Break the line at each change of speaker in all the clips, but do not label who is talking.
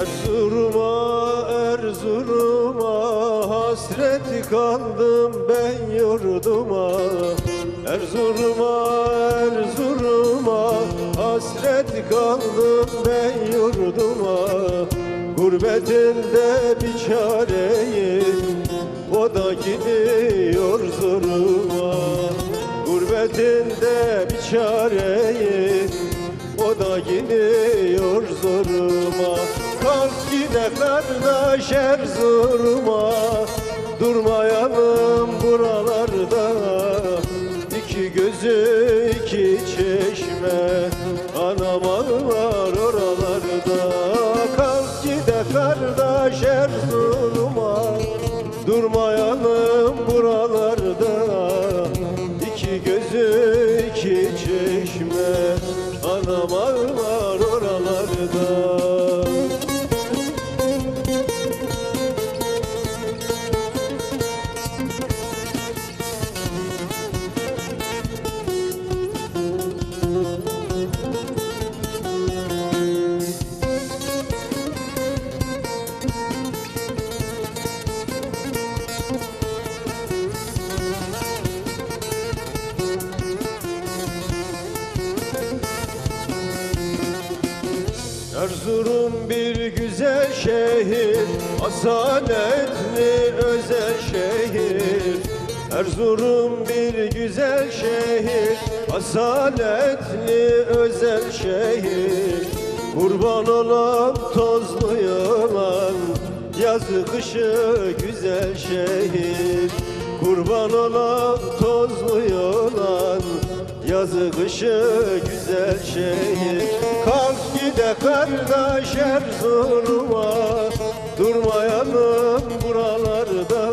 Erzurum'a, Erzurum'a hasret kaldım ben yurduma. Erzurum'a, Erzurum'a hasret kaldım ben yurduma. Gurbetinde bir çareyim o da gidiyor zoruma Gurbetinde bir çareyim o da gidiyor zoruma Gide kardeş Erzurum'a Durmayalım buralarda. İki gözü iki çeşme. Anam var oralarda. Kalk gide kardeş Erzurum'a Durmayalım buralarda. İki gözü iki çeşme. Anam var oralarda Erzurum bir güzel şehir Asaletli özel şehir. Erzurum bir güzel şehir Asaletli özel şehir. Kurban olan tozlu yılan Yazı kışı güzel şehir. Kurban olan tozlu yılan Yazı kışı güzel şehir. Kalk gide kardeş Erzurum'a. Durmayalım buralarda.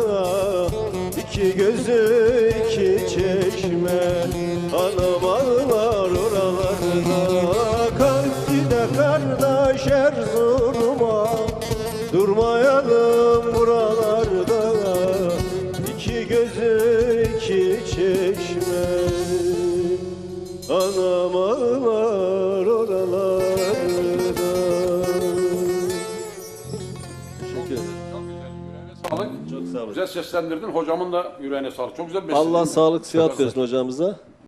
İki gözü iki çeşme. Anam ağlar oralarda. Kalk gide kardeş Erzurum'a. Durmayalım
Çok
sağ olun.
Güzel seslendirdin. Hocamın da yüreğine sağlık. Çok güzel bir
Allah
besledin.
sağlık sıhhat versin hocamıza.